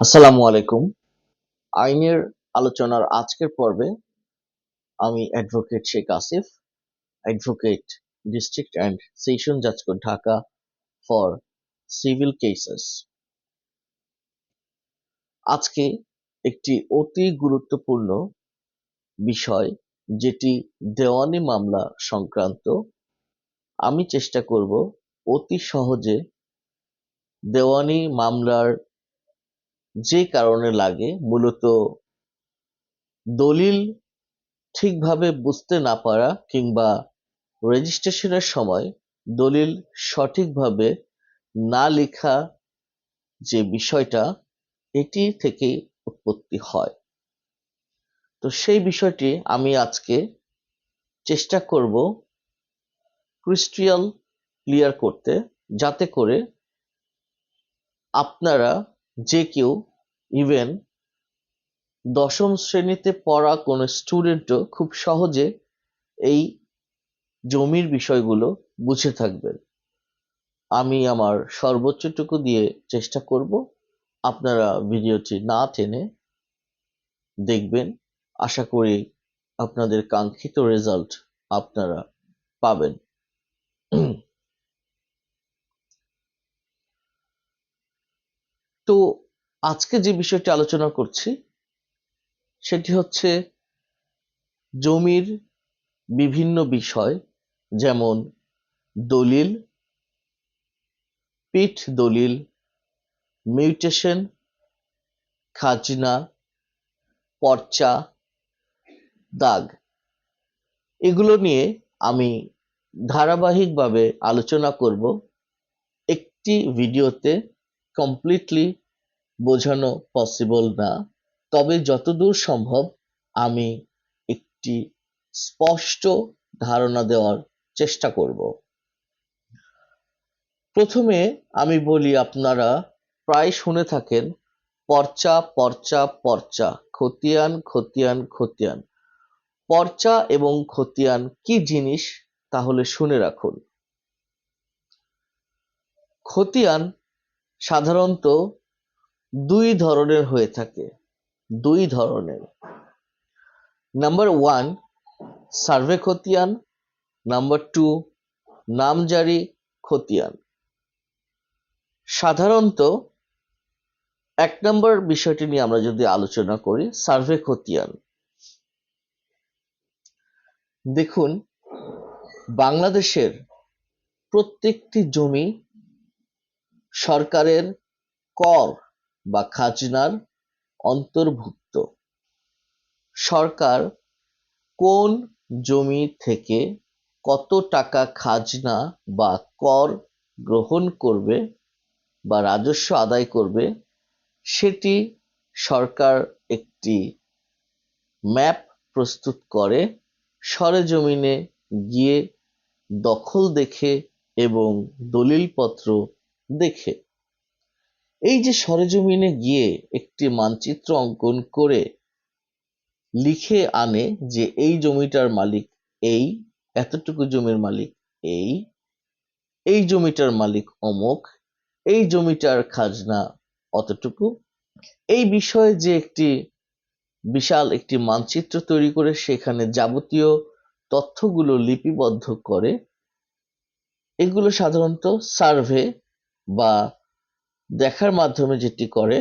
আসসালামু আলাইকুম। আইনের আলোচনার আজকের পর্বে আমি advocate Sheikh Asif advocate district and session জাজ court Dhaka for civil cases আজকে একটি অতি গুরুত্বপূর্ণ বিষয় যেটি দেওয়ানি মামলা সংক্রান্ত। আমি চেষ্টা করব অতি সহজে দেওয়ানি মামলার যে কারণে লাগে, মূলত দলিল ঠিকভাবে বুঝতে না পারা কিংবা রেজিস্ট্রেশনের সময় দলিল সঠিকভাবে না লেখা যে বিষয়টা, এটি থেকে উৎপত্তি হয়। তো সেই বিষয়টি আমি আজকে চেষ্টা করব ক্রিস্টিয়াল ক্লিয়ার করতে, যাতে করে আপনারা যে কেউ ইভেন দশম শ্রেণীতে পড়া কোনো স্টুডেন্টও খুব সহজে এই জমির বিষয়গুলো বুঝে থাকবেন। আমি আমার সর্বোচ্চটুকু দিয়ে চেষ্টা করব। আপনারা ভিডিওটি না টেনে দেখবেন। আশা করি আপনাদের কাঙ্ক্ষিত রেজাল্ট আপনারা পাবেন তো আজকে যে বিষয়টি আলোচনা করছি, সেটি হচ্ছে জমির বিভিন্ন বিষয়, যেমন দলিল, পিঠ দলিল, মিউটেশন, খাজনা, পর্চা, দাগ। এগুলো নিয়ে আমি ধারাবাহিকভাবে আলোচনা করব। একটি ভিডিওতে কমপ্লিটলি বোঝানো পসিবল না। তবে যতদূর সম্ভব আমি একটি স্পষ্ট ধারণা দেওয়ার চেষ্টা করব। প্রথমে আমি বলি আপনারা প্রায় শুনে থাকেন, পর্চা পর্চা পর্চা, খতিয়ান খতিয়ান খতিয়ান। পর্চা এবং খতিয়ান কি জিনিস? তাহলে শুনে রাখুন। খতিয়ান সাধারণত দুই ধরনের হয়ে থাকে। দুই ধরনের। নাম্বার ওয়ান সার্ভে খতিয়ান নাম্বার টু নামজারি খতিয়ান সাধারণত এক নম্বর বিষয়টি নিয়ে আমরা যদি আলোচনা করি সার্ভে খতিয়ান দেখুন, বাংলাদেশের প্রত্যেকটি জমি সরকারের কর বা খাজনার অন্তর্ভুক্ত। সরকার কোন জমি থেকে কত টাকা খাজনা বা কর গ্রহণ করবে বা রাজস্ব আদায় করবে, সেটি সরকার একটি ম্যাপ প্রস্তুত করে, সরেজমিনে গিয়ে দখল দেখে এবং দলিলপত্র দেখে। এই যে সরেজমিনে গিয়ে একটি মানচিত্র অঙ্কন করে লিখে আনে যে এই জমিটার মালিক এই, এতটুকু জমির মালিক এই এই জমিটার মালিক অমুক, এই জমিটার খাজনা অতটুকু। এই বিষয়ে যে একটি বিশাল একটি মানচিত্র তৈরি করে সেখানে যাবতীয় তথ্যগুলো লিপিবদ্ধ করে, এগুলো সাধারণত সার্ভে বা দেখার মাধ্যমে যেটি করে,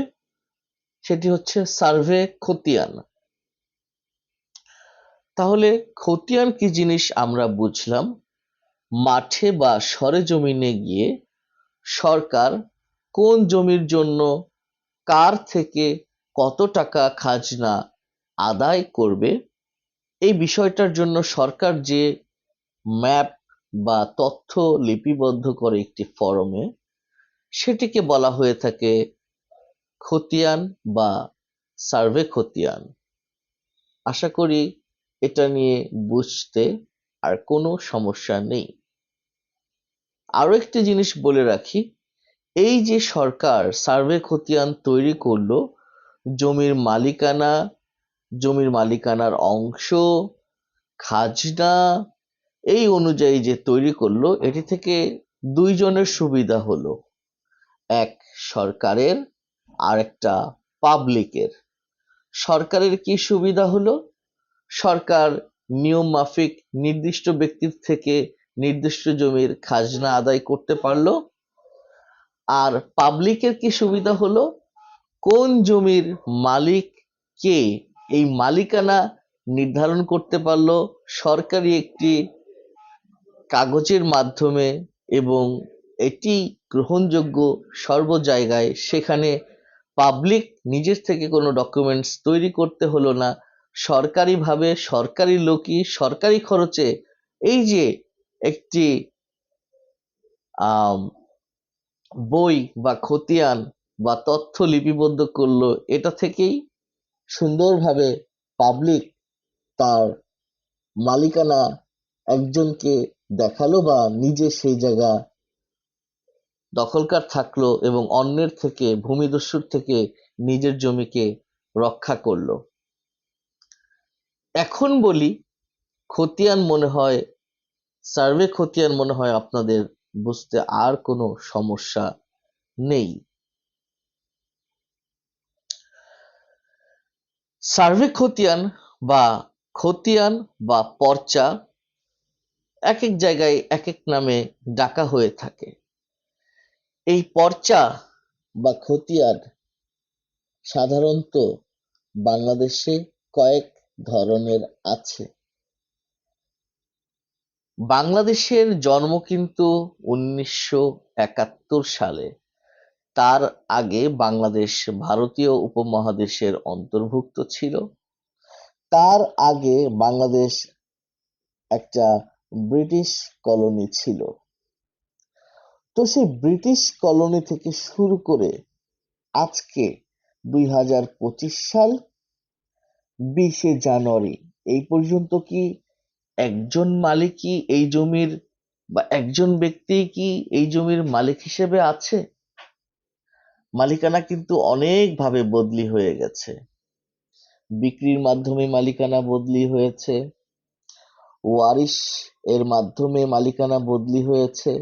সেটি হচ্ছে সার্ভে খতিয়ান। তাহলে খতিয়ান কি জিনিস আমরা বুঝলাম? মাঠে বা সরেজমিনে গিয়ে সরকার কোন জমির জন্য কার থেকে কত টাকা খাজনা আদায় করবে, এই বিষয়টার জন্য সরকার যে ম্যাপ বা তথ্য লিপিবদ্ধ করে একটি ফরমে সেটিকে বলা হয়ে থাকে খতিয়ান বা সার্ভে খতিয়ান। আশা করি এটা নিয়ে বুঝতে আর কোনো সমস্যা নেই। আরও একটি জিনিস বলে রাখি, এই যে সরকার সার্ভে খতিয়ান তৈরি করল, জমির মালিকানা, জমির মালিকানার অংশ, খাজনা, এই অনুযায়ী যে তৈরি করল, এটি থেকে দুইজনের সুবিধা হলো। এক সরকারের আর একটা পাবলিকের সরকারের কি সুবিধা হলো? সরকার নিয়ম মাফিক নির্দিষ্ট ব্যক্তির থেকে নির্দিষ্ট জমির খাজনা আদায় করতে পারল? আর পাবলিকের কি সুবিধা হলো? কোন জমির মালিক কে এই মালিকানা নির্ধারণ করতে পারল? সরকারি একটি কাগজের মাধ্যমে এবং এটি গ্রহণযোগ্য সর্ব জায়গায় সেখানে পাবলিক নিজের থেকে কোনো ডকুমেন্টস তৈরি করতে হলো না। সরকারিভাবে সরকারি লোকই সরকারি খরচে এই যে একটি বই বা খতিয়ান বা তথ্য লিপিবদ্ধ করল, এটা থেকেই সুন্দরভাবে পাবলিক তার মালিকানা একজনকে দেখাল বা নিজে সেই জায়গা দখলকার থাকল এবং অন্যের থেকে, ভূমিদস্যুর থেকে নিজের জমিকে রক্ষা করল। এখন বলি, খতিয়ান মনে হয়, সার্ভে খতিয়ান মনে হয় আপনাদের বুঝতে আর কোনো সমস্যা নেই। সার্ভে খতিয়ান বা খতিয়ান বা পর্চা এক এক জায়গায় এক এক নামে ডাকা হয়ে থাকে। এই পর্চা বা খতিয়ান সাধারণত বাংলাদেশে কয়েক ধরনের আছে। বাংলাদেশের জন্ম কিন্তু উনিশশো একাত্তর সালে। তার আগে বাংলাদেশ ভারতীয় উপমহাদেশের অন্তর্ভুক্ত ছিল। তার আগে বাংলাদেশ একটা ব্রিটিশ কলোনি ছিল। তো সেই ব্রিটিশ কলোনি থেকে শুরু করে আজকে দুই হাজার পঁচিশ সাল বিশে জানুয়ারি, এই পর্যন্ত কি একজন মালিকই এই জমির বা একজন ব্যক্তি কি এই জমির মালিক হিসেবে আছে? মালিকানা কিন্তু অনেকভাবে বদলি হয়ে গেছে। বিক্রির মাধ্যমে মালিকানা বদলি হয়েছে। ওয়ারিশ এর মাধ্যমে মালিকানা বদলি হয়েছে।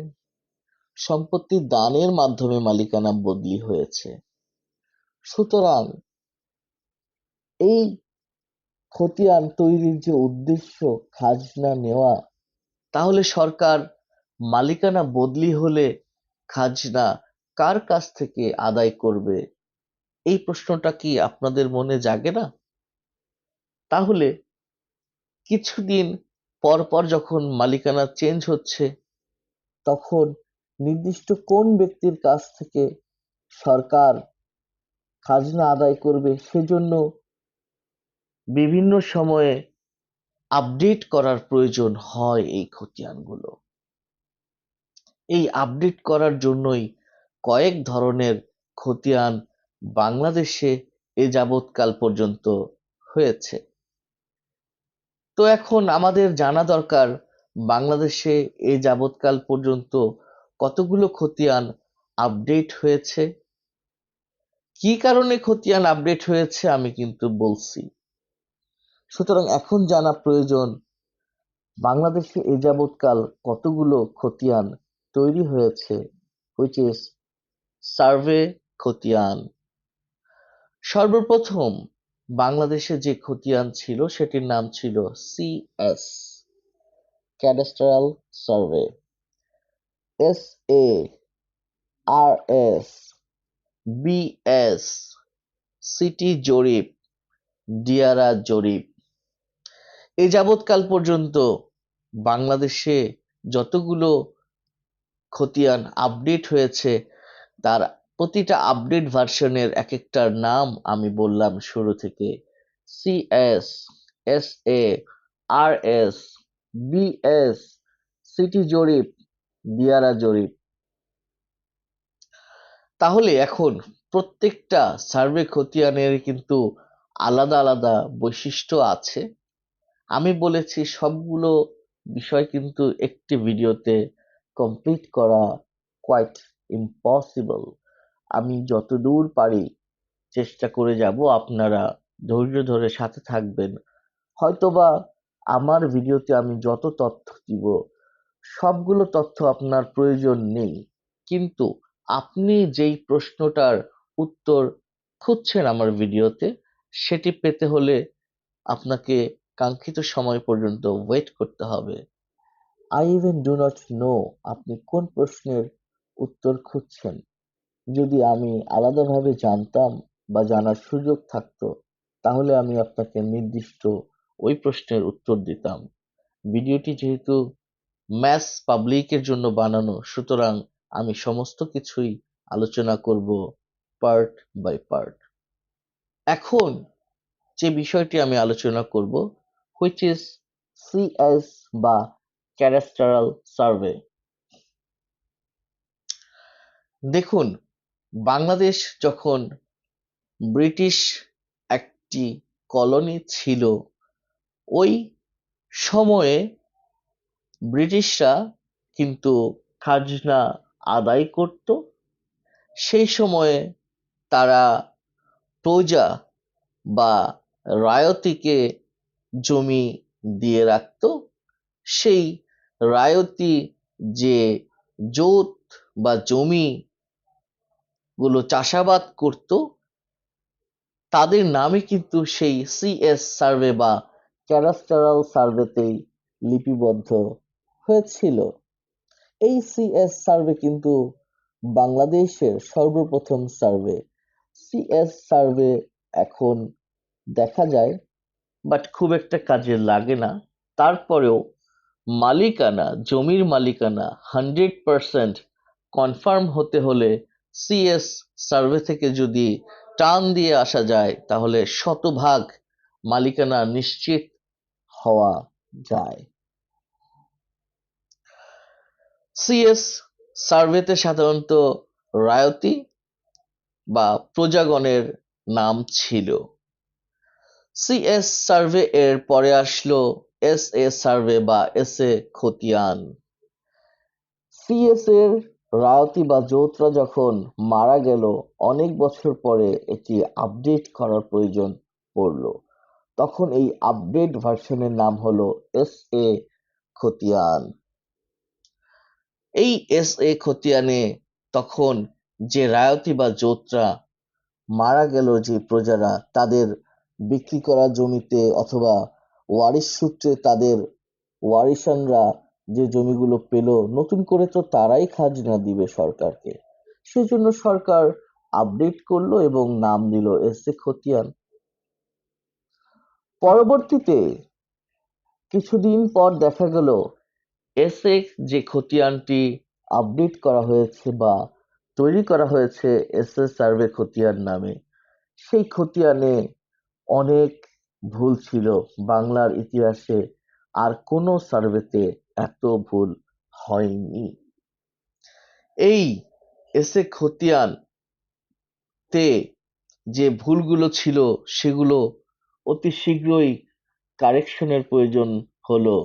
সম্পত্তি দানের মাধ্যমে মালিকানা বদলি হয়েছে। সুতরাং এই খতিয়ান তৈরির যে উদ্দেশ্য খাজনা নেওয়া, তাহলে সরকার মালিকানা বদলি হলে খাজনা কার কাছ থেকে আদায় করবে? এই প্রশ্নটা কি আপনাদের মনে জাগে না? তাহলে কিছুদিন পর পর যখন মালিকানা চেঞ্জ হচ্ছে, তখন নির্দিষ্ট কোন ব্যক্তির কাছ থেকে সরকার খাজনা আদায় করবে সেজন্য বিভিন্ন সময়ে আপডেট করার প্রয়োজন হয় এই খতিয়ানগুলো। এই আপডেট করার জন্যই কয়েক ধরনের খতিয়ান বাংলাদেশে এ যাবৎকাল পর্যন্ত হয়েছে। তো এখন আমাদের জানা দরকার, বাংলাদেশে এ যাবৎকাল পর্যন্ত কতগুলো খতিয়ান আপডেট হয়েছে? কি কারণে খতিয়ান আপডেট হয়েছে আমি কিন্তু বলছি। সুতরাং এখন জানা প্রয়োজন, বাংলাদেশে এ যাবৎকাল কতগুলো খতিয়ান তৈরি হয়েছে হুইচ ইজ সার্ভে খতিয়ান। সর্বপ্রথম বাংলাদেশে যে খতিয়ান ছিল, সেটির নাম ছিল CS cadastral survey S A R S BS city জরিপ ডিয়ারা জরিপ এ যাবৎকাল পর্যন্ত বাংলাদেশে যতগুলো খতিয়ান আপডেট হয়েছে, তার প্রতিটা আপডেট ভার্সনের এক একটার নাম আমি বললাম শুরু থেকে। CS S S A R S BS city জরিপ দিয়ারা জরিপ। তাহলে এখন প্রত্যেকটা সার্ভে খতিয়ানের কিন্তু আলাদা আলাদা বৈশিষ্ট্য আছে। আমি বলেছি সবগুলো বিষয় কিন্তু একটি ভিডিওতে কমপ্লিট করা কোয়াইট ইম্পসিবল আমি যতদূর পারি চেষ্টা করে যাব, আপনারা ধৈর্য ধরে সাথে থাকবেন। হয়তোবা আমার ভিডিওতে আমি যত তথ্য দিব সবগুলো তথ্য আপনার প্রয়োজন নেই। কিন্তু আপনি যেই প্রশ্নটার উত্তর খুঁজছেন আমার ভিডিওতে, সেটি পেতে হলে আপনাকে কাঙ্ক্ষিত সময় পর্যন্ত ওয়েট করতে হবে। I even do not know আপনি কোন প্রশ্নের উত্তর খুঁজছেন। যদি আমি আলাদাভাবে জানতাম বা জানার সুযোগ থাকতো, তাহলে আমি আপনাকে নির্দিষ্ট ওই প্রশ্নের উত্তর দিতাম। ভিডিওটি যেহেতু ম্যাস পাবলিকের জন্য বানানো, সুতরাং আমি সমস্ত কিছুই আলোচনা করব পার্ট বাই পার্ট এখন যে বিষয়টি আমি আলোচনা করব which is C S cadastral survey দেখুন, বাংলাদেশ যখন ব্রিটিশ একটি কলোনি ছিল, ওই সময়ে ব্রিটিশরা কিন্তু খাজনা আদায় করত। সেই সময়ে তারা প্রজা বা রায়তিকে জমি দিয়ে রাখত। সেই রায়তি যে জোত বা জমি গুলো চাষাবাদ করত, তাদের নামে কিন্তু সেই সিএস সার্ভে বা ক্যাডাস্ট্রাল সার্ভেতেই লিপিবদ্ধ হয়েছিল। এই সিএস সার্ভে কিন্তু বাংলাদেশের সর্বপ্রথম সার্ভে সিএস সার্ভে এখন দেখা যায় বাট খুব একটা কাজে লাগে না। তারপরেও মালিকানা, জমির মালিকানা হান্ড্রেড পারসেন্ট কনফার্ম হতে হলে সিএস সার্ভে থেকে যদি টান দিয়ে আসা যায়, তাহলে শতভাগ মালিকানা নিশ্চিত হওয়া যায়। সিএস সার্ভেতে সাধারণত রায়তি বা প্রজাগণের নাম ছিল। সিএস সার্ভে এর পরে আসলো এস এ সার্ভে বা এস এ খতিয়ান। সিএস এর রায়তি বা জোতরা যখন মারা গেল, অনেক বছর পরে এটি আপডেট করার প্রয়োজন পড়ল। তখন এই আপডেট ভার্সনের নাম হলো এস এ খতিয়ান। এই এস এ খতিয়ানে তখন যে রায়তি বা জোতরা মারা গেল যে প্রজারা, তাদের বিক্রি করা জমিতে অথবা ওয়ারিশ সূত্রে তাদের ওয়ারিশানরা যে জমিগুলো পেল, নতুন করে তো তারাই খাজনা দিবে সরকারকে। সেজন্য সরকার আপডেট করল এবং নাম দিল এস এ খতিয়ান। পরবর্তীতে কিছুদিন পর দেখা গেল এস যে খতিয়ানটি আপডেট করা হয়েছে বা তৈরি করা হয়েছে এস এ সার্ভে খতিয়ান নামে, সেই খতিয়ানে অনেক ভুল ছিল। বাংলার ইতিহাসে আর কোনো সার্ভেতে এত ভুল হয়নি। এই এসে খতিয়ান তে যে ভুলগুলো ছিল, সেগুলো অতি শীঘ্রই কারেকশনের প্রয়োজন হলো।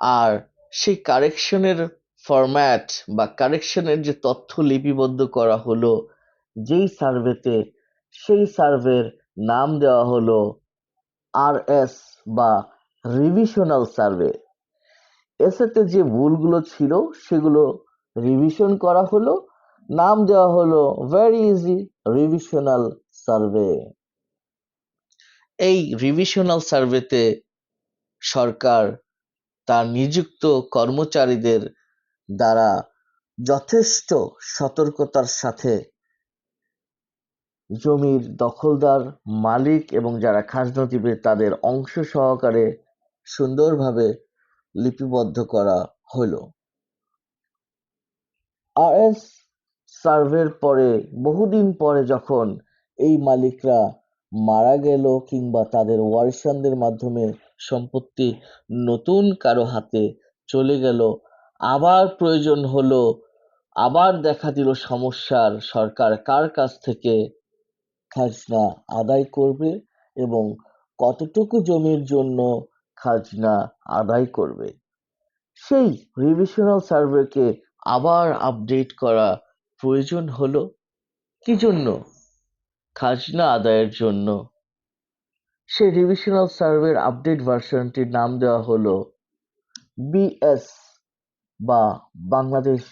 আর সেই কারেকশনের ফরম্যাট বা কারেকশনের যে তথ্য লিপিবদ্ধ করা হলো, যেই সার্ভেতে সেই সার্ভের নাম দেওয়া হলো আর এস বা রিভিশনাল সার্ভে এসেতে যে ভুলগুলো ছিল সেগুলো রিভিশন করা হলো, নাম দেওয়া হলো ভেরি ইজি রিভিশনাল সার্ভে এই রিভিশনাল সার্ভেতে সরকার তার নিযুক্ত কর্মচারীদের দ্বারা যথেষ্ট সতর্কতার সাথে জমির দখলদার মালিক এবং যারা খাজনা দিবে তাদের অংশ সহকারে সুন্দরভাবে লিপিবদ্ধ করা হলো আরএস সার্ভের পরে, বহুদিন পরে যখন এই মালিকরা মারা গেল কিংবা তাদের ওয়ারিশানদের মাধ্যমে সম্পত্তি নতুন কারও হাতে চলে গেল। আবার প্রয়োজন হলো, আবার দেখা দিল সমস্যার সরকার কার কাছ থেকে খাজনা আদায় করবে এবং কতটুকু জমির জন্য খাজনা আদায় করবে? সেই রিভিশনাল সার্ভেকে আবার আপডেট করা প্রয়োজন হলো। কি জন্য? খাজনা আদায়ের জন্য। সেই রিভিশনাল সার্ভের আপডেট ভার্সনটির নাম দেওয়া হল বিএস বা বাংলাদেশ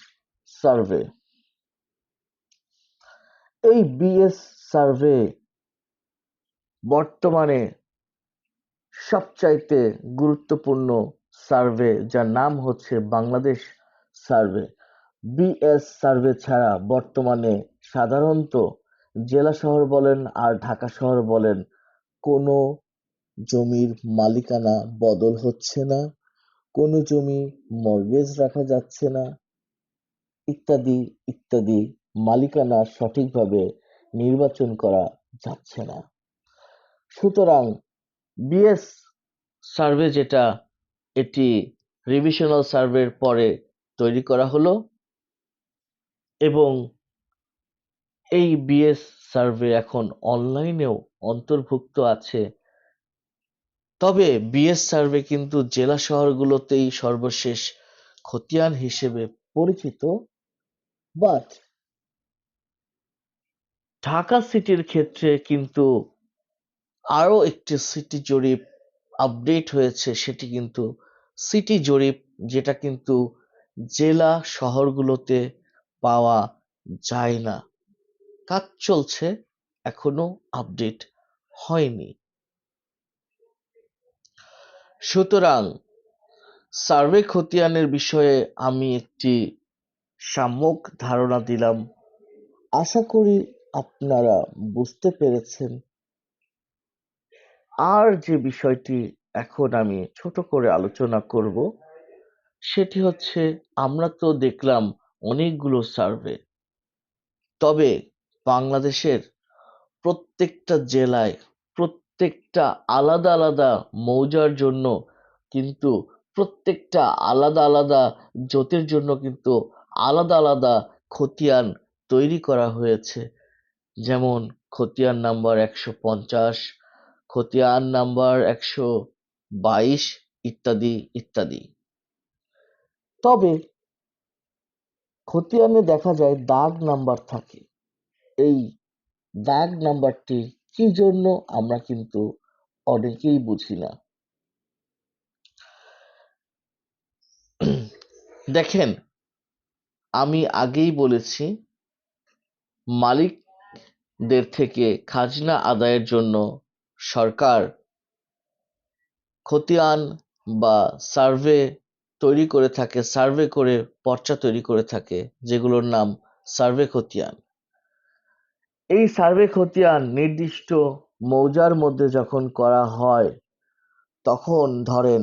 সার্ভে এই বিএস সার্ভে বর্তমানে সবচাইতে গুরুত্বপূর্ণ সার্ভে যার নাম হচ্ছে বাংলাদেশ সার্ভে বিএস সার্ভে ছাড়া বর্তমানে সাধারণত জেলা শহর বলেন আর ঢাকা শহর বলেন কোনো জমির মালিকানা বদল হচ্ছে না, কোনো জমি মর্গেজ রাখা যাচ্ছে না, ইত্যাদি ইত্যাদি মালিকানা সঠিকভাবে নির্বাচন করা যাচ্ছে না। সুতরাং বিএস সার্ভে যেটা, এটি রিভিশনাল সার্ভের পরে তৈরি করা হলো এবং এই বিএস সার্ভে এখন অনলাইনেও অন্তর্ভুক্ত আছে। তবে বিএস সার্ভে কিন্তু জেলা শহরগুলোতেই সর্বশেষ খতিয়ান হিসেবে পরিচিত। বাট ঢাকা সিটির ক্ষেত্রে কিন্তু আরও একটি সিটি জরিপ আপডেট হয়েছে, সেটি কিন্তু সিটি জরিপ, যেটা কিন্তু জেলা শহরগুলোতে পাওয়া যায় না। কাজ চলছে, এখনও আপডেট হয়নি। সুতরাং সার্ভে খতিয়ানের বিষয়ে আমি একটি সাম্যক ধারণা দিলাম। আশা করি আপনারা বুঝতে পেরেছেন। আর যে বিষয়টি এখন আমি ছোট করে আলোচনা করব, সেটি হচ্ছে আমরা তো দেখলাম অনেকগুলো সার্ভে। তবে বাংলাদেশের প্রত্যেকটা জেলায় প্রত্যেকটা আলাদা আলাদা মৌজার জন্য কিন্তু প্রত্যেকটা আলাদা আলাদা জোতের জন্য কিন্তু আলাদা আলাদা খতিয়ান তৈরি করা হয়েছে। যেমন খতিয়ান নাম্বার একশো পঞ্চাশ, খতিয়ান নাম্বার একশো বাইশ ইত্যাদি ইত্যাদি। তবে খতিয়ানে দেখা যায় দাগ নাম্বার থাকে। এই দাগ নাম্বারটি কি জন্য আমরা কিন্তু অনেকেই বুঝি না। দেখেন, আমি আগেই বলেছি, মালিকদের থেকে খাজনা আদায়ের জন্য সরকার খতিয়ান বা সার্ভে তৈরি করে থাকে, সার্ভে করে পর্চা তৈরি করে থাকে, যেগুলোর নাম সার্ভে খতিয়ান। এই সার্ভে খতিয়ান নির্দিষ্ট মৌজার মধ্যে যখন করা হয়, তখন ধরেন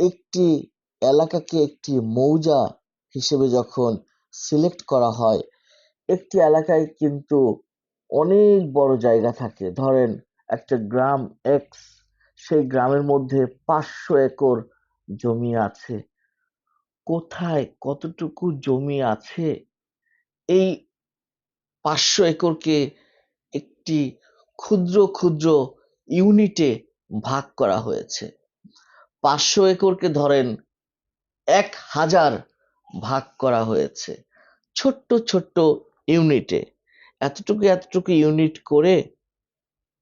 একটি এলাকাকে একটি মৌজা হিসেবে যখন সিলেক্ট করা হয়, একটি এলাকায় কিন্তু অনেক বড় জায়গা থাকে। ধরেন একটা গ্রাম এক্স সেই গ্রামের মধ্যে পাঁচশো একর জমি আছে। কোথায় কতটুকু জমি আছে? এই পাঁচশো একরকে একটি ক্ষুদ্র ক্ষুদ্র ইউনিটে ভাগ করা হয়েছে। পাঁচশো একরকে ধরেন এক হাজার ভাগ করা হয়েছে ছোট্ট ছোট্ট ইউনিটে। এতটুকু এতটুকু ইউনিট করে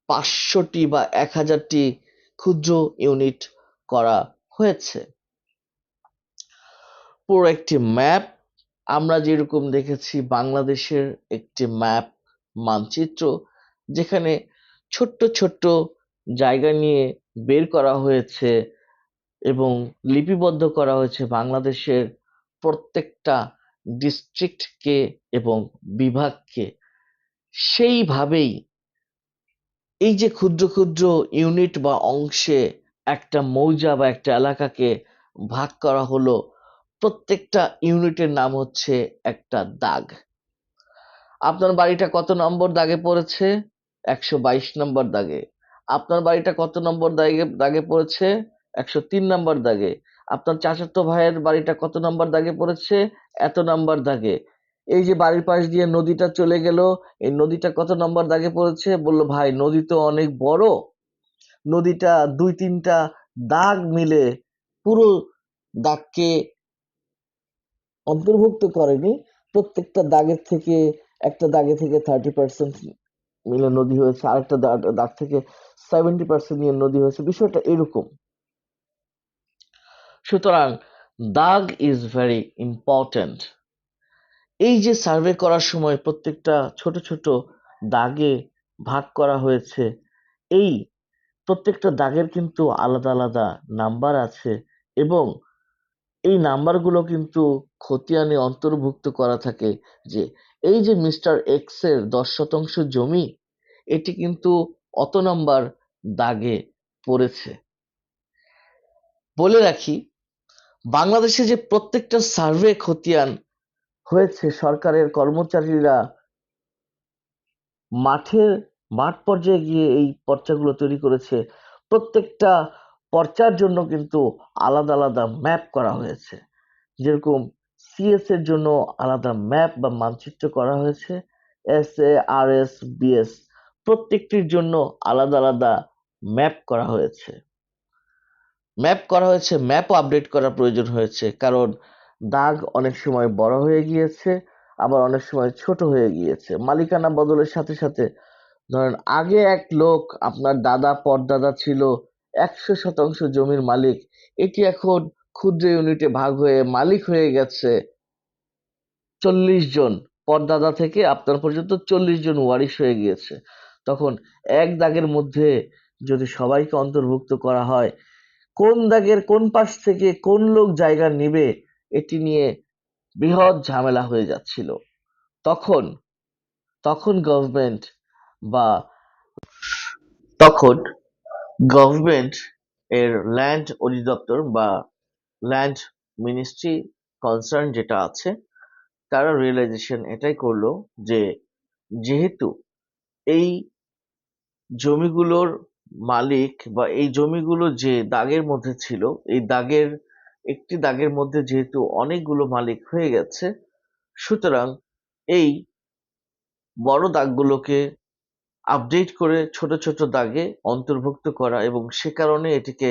পাঁচশোটি বা এক হাজারটি ক্ষুদ্র ইউনিট করা হয়েছে। পুরো একটি ম্যাপ আমরা যেরকম দেখেছি বাংলাদেশের একটি ম্যাপ মানচিত্র, যেখানে ছোট্ট ছোট্ট জায়গা নিয়ে বের করা হয়েছে এবং লিপিবদ্ধ করা হয়েছে বাংলাদেশের প্রত্যেকটা ডিস্ট্রিক্টকে এবং বিভাগকে। সেইভাবেই এই যে ক্ষুদ্র ক্ষুদ্র ইউনিট বা অংশে একটা মৌজা বা একটা এলাকাকে ভাগ করা হলো প্রত্যেকটা ইউনিটের নাম হচ্ছে একটা দাগ। আপনার বাড়িটা কত নম্বর দাগে পড়েছে? একশো বাইশ নম্বর দাগে। আপনার বাড়িটা কত নম্বর দাগে দাগে পড়েছে? একশো তিন নম্বর দাগে। আপনার চাচাতো ভাইয়ের বাড়িটা কত নম্বর দাগে পড়েছে? এত নম্বর দাগে। এই যে বাড়ির পাশ দিয়ে নদীটা চলে গেল, এই নদীটা কত নম্বর দাগে পড়েছে? বলল, ভাই, নদী তো অনেক বড়। নদীটা দুই তিনটা দাগ মিলে পুরো দাগকে অন্তর্ভুক্ত করেনি, প্রত্যেকটা দাগের থেকে, একটা দাগে থেকে থার্টি পার্সেন্ট মিলে নদী হয়েছে, আরেকটা দাগ থেকে সেভেন্টি পার্সেন্ট নিয়ে নদী হয়েছে, বিষয়টা এরকম। সুতরাং, দাগ ইজ ভেরি ইম্পর্ট্যান্ট এই যে সার্ভে করার সময় প্রত্যেকটা ছোট ছোট দাগে ভাগ করা হয়েছে, এই প্রত্যেকটা দাগের কিন্তু আলাদা আলাদা নাম্বার আছে এবং এই নাম্বারগুলো কিন্তু খতিয়ানে অন্তর্ভুক্ত করা থাকে যে, এই যে মিস্টার এক্সের দশ শতাংশ জমি, এটি কিন্তু অত নাম্বার দাগে পড়েছে। বলে রাখি, বাংলাদেশে যে প্রত্যেকটা সার্ভে খতিয়ান হয়েছে সরকারের কর্মচারীরা মাঠের মাঠ পর্যায়ে গিয়ে এই পর্চাগুলো তৈরি করেছে, প্রত্যেকটা পর্চার জন্য কিন্তু আলাদা আলাদা ম্যাপ করা হয়েছে। যেরকম সিএস এর জন্য আলাদা ম্যাপ বা মানচিত্র করা হয়েছে। S A R S BS প্রত্যেকটির জন্য আলাদা আলাদা ম্যাপ করা হয়েছে। ম্যাপ করা হয়েছে ম্যাপও আপডেট করার প্রয়োজন হয়েছে, কারণ দাগ অনেক সময় বড় হয়ে গিয়েছে, আবার অনেক সময় ছোট হয়ে গিয়েছে। মালিকানা বদলের সাথে সাথে, ধরেন আগে এক লোক আপনার দাদা, পরদাদা ছিল একশো শতাংশ জমির মালিক। এটি এখন ক্ষুদ্র ইউনিটে ভাগ হয়ে মালিক হয়ে গেছে চল্লিশ জন। পরদাদা থেকে আপনার পর্যন্ত চল্লিশ জন ওয়ারিশ হয়ে গিয়েছে। তখন এক দাগের মধ্যে যদি সবাইকে অন্তর্ভুক্ত করা হয়, কোন দাগের কোন পাশ থেকে কোন লোক জায়গা নিবে, এটি নিয়ে বৃহৎ ঝামেলা হয়ে যাচ্ছিল। তখন তখন গভর্নমেন্ট বা তখন গভর্নমেন্ট এর ল্যান্ড অধিদপ্তর বা ল্যান্ড মিনিস্ট্রি কনসার্ন যেটা আছে, তারা রিয়েলাইজেশন এটাই করল যে যেহেতু এই জমিগুলোর মালিক বা এই জমিগুলো যে দাগের মধ্যে ছিল, এই দাগের, একটি দাগের মধ্যে যেহেতু অনেকগুলো মালিক হয়ে গেছে, সুতরাং এই বড় দাগগুলোকে আপডেট করে ছোট ছোট দাগে অন্তর্ভুক্ত করা এবং সে কারণে এটিকে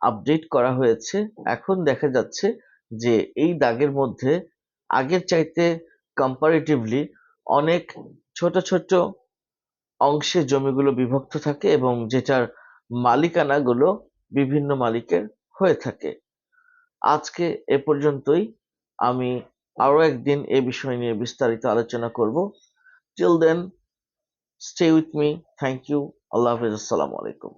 আপডেট করা হয়েছে। এখন দেখা যাচ্ছে যে এই দাগের মধ্যে আগের চাইতে কম্পারেটিভলি অনেক ছোট ছোট অংশে জমিগুলো বিভক্ত থাকে এবং যেটার মালিকানাগুলো বিভিন্ন মালিকের হয়ে থাকে। আজকে এ পর্যন্তই। আমি আরও একদিন এ বিষয় নিয়ে বিস্তারিত আলোচনা করব। Till then Stay with me. Thank you. Allah Hafiz. Assalamu alaikum.